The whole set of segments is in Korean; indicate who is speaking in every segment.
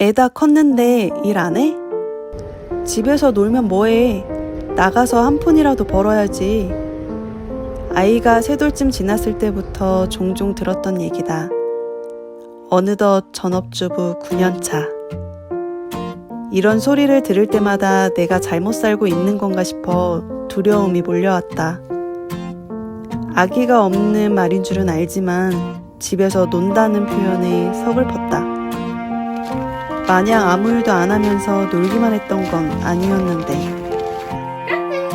Speaker 1: 애다 컸는데 일 안 해? 집에서 놀면 뭐해? 나가서 한 푼이라도 벌어야지. 아이가 세 돌쯤 지났을 때부터 종종 들었던 얘기다. 어느덧 전업주부 9년차. 이런 소리를 들을 때마다 내가 잘못 살고 있는 건가 싶어 두려움이 몰려왔다. 아기가 없는 말인 줄은 알지만 집에서 논다는 표현에 서글펐다. 마냥 아무 일도 안 하면서 놀기만 했던 건 아니었는데.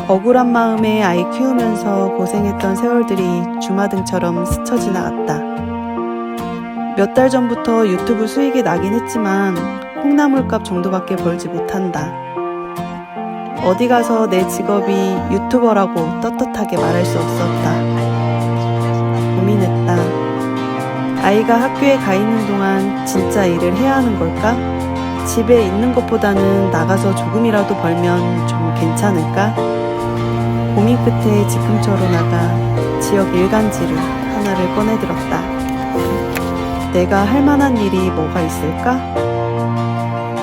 Speaker 1: 억울한 마음에 아이 키우면서 고생했던 세월들이 주마등처럼 스쳐 지나갔다. 몇 달 전부터 유튜브 수익이 나긴 했지만 콩나물값 정도밖에 벌지 못한다. 어디 가서 내 직업이 유튜버라고 떳떳하게 말할 수 없었다. 고민했다. 아이가 학교에 가 있는 동안 진짜 일을 해야 하는 걸까? 집에 있는 것보다는 나가서 조금이라도 벌면 좀 괜찮을까? 고민 끝에 즉흥처로 나가 지역 일간지를 하나를 꺼내들었다. 내가 할 만한 일이 뭐가 있을까?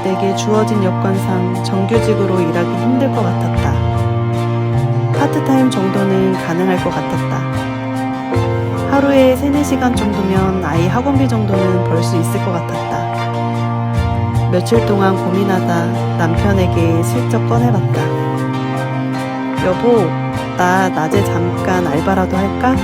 Speaker 1: 내게 주어진 여건상 정규직으로 일하기 힘들 것 같았다. 파트타임 정도는 가능할 것 같았다. 하루에 3, 4시간 정도면 아이 학원비 정도는 벌 수 있을 것 같았다. 며칠 동안 고민하다 남편에게 슬쩍 꺼내봤다. 여보, 나 낮에 잠깐 알바라도 할까?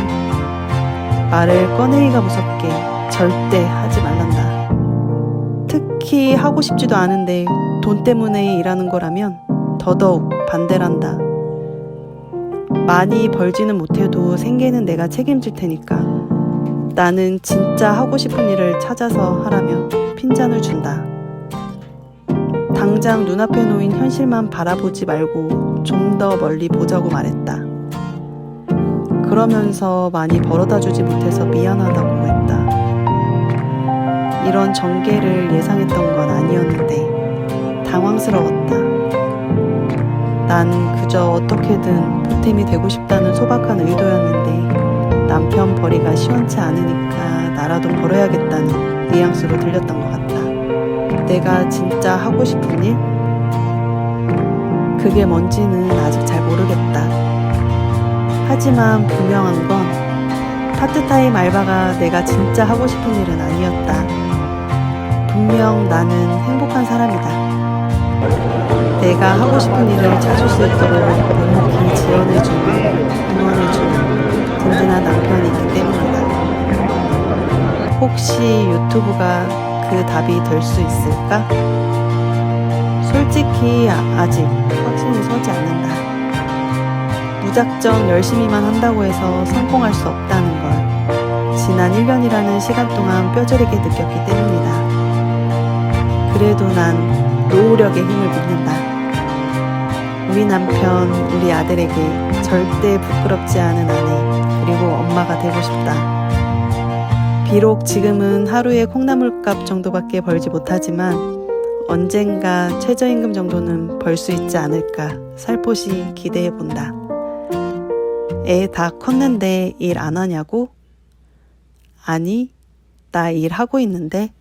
Speaker 1: 말을 꺼내기가 무섭게 절대 하지 말란다. 특히 하고 싶지도 않은데 돈 때문에 일하는 거라면 더더욱 반대란다. 많이 벌지는 못해도 생계는 내가 책임질 테니까 나는 진짜 하고 싶은 일을 찾아서 하라며 핀잔을 준다. 당장 눈앞에 놓인 현실만 바라보지 말고 좀 더 멀리 보자고 말했다. 그러면서 많이 벌어다 주지 못해서 미안하다고 했다. 이런 전개를 예상했던 건 아니었는데 당황스러웠다. 난 그저 어떻게든 보탬이 되고 싶다는 소박한 의도였는데 남편 벌이가 시원치 않으니까 나라도 벌어야겠다는 뉘앙스로 들렸던 것 같다. 내가 진짜 하고 싶은 일? 그게 뭔지는 아직 잘 모르겠다. 하지만 분명한 건 파트타임 알바가 내가 진짜 하고 싶은 일은 아니었다. 분명 나는 행복한 사람이다. 내가 하고 싶은 일을 찾을 수 있도록 묵묵히 지원해주고 응원해주는 든든한 남편이 있기 때문이다. 혹시 유튜브가 그 답이 될 수 있을까? 솔직히 아- 아직 확신이 서지 않는다. 무작정 열심히만 한다고 해서 성공할 수 없다는 걸 지난 1년이라는 시간 동안 뼈저리게 느꼈기 때문이다. 그래도 난 노력의 힘을 믿는다. 우리 남편, 우리 아들에게 절대 부끄럽지 않은 아내, 그리고 엄마가 되고 싶다. 비록 지금은 하루에 콩나물값 정도밖에 벌지 못하지만 언젠가 최저임금 정도는 벌 수 있지 않을까 살포시 기대해 본다. 애 다 컸는데 일 안 하냐고? 아니, 나 일하고 있는데.